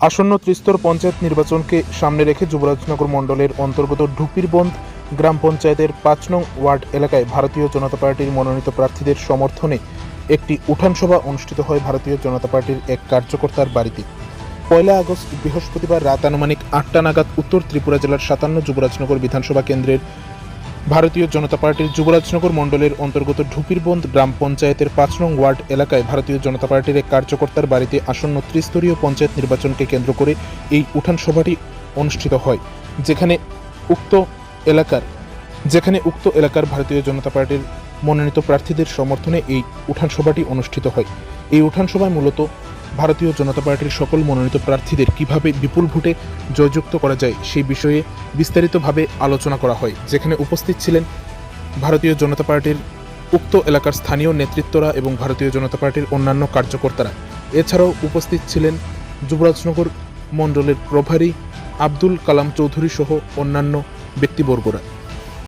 আসন্ন ত্রিস্তর পঞ্চায়েত নির্বাচনকে সামনে রেখে যুবরাজনগর মণ্ডলের অন্তর্গত ঢুপিরবন্ধ গ্রাম পঞ্চায়েতের পাঁচ নং ওয়ার্ড এলাকায় ভারতীয় জনতা পার্টির মনোনীত প্রার্থীদের সমর্থনে একটি উঠান সভা অনুষ্ঠিত হয় ভারতীয় জনতা পার্টির এক কার্যকর্তার বাড়িতে। পয়লা আগস্ট বৃহস্পতিবার রাত আনুমানিক আটটা নাগাদ উত্তর ত্রিপুরা জেলার সাতান্ন যুবরাজনগর বিধানসভা কেন্দ্রের ভারতীয় জনতা পার্টির যুবরাজনগর মণ্ডলের অন্তর্গত ঢুপিরবন্ধ গ্রাম পঞ্চায়েতের পাঁচ নং ওয়ার্ড এলাকায় ভারতীয় জনতা পার্টির এক কার্যকর্তার বাড়িতে আসন্ন ত্রিস্তরীয় পঞ্চায়েত নির্বাচনকে কেন্দ্র করে এই উঠান সভাটি অনুষ্ঠিত হয়। যেখানে উক্ত এলাকার, যেখানে উক্ত এলাকার ভারতীয় জনতা পার্টির মনোনীত প্রার্থীদের সমর্থনে এই উঠান সভাটি অনুষ্ঠিত হয়। এই উঠান সভায় মূলত ভারতীয় জনতা পার্টির সকল মনোনীত প্রার্থীদের কীভাবে বিপুল ভোটে জয়যুক্ত করা যায় সেই বিষয়ে বিস্তারিতভাবে আলোচনা করা হয়। যেখানে উপস্থিত ছিলেন ভারতীয় জনতা পার্টির উক্ত এলাকার স্থানীয় নেতৃত্বরা এবং ভারতীয় জনতা পার্টির অন্যান্য কার্যকর্তারা। এছাড়াও উপস্থিত ছিলেন যুবরাজনগর মণ্ডলের প্রভারী আব্দুল কালাম চৌধুরী সহ অন্যান্য ব্যক্তিবর্গরা।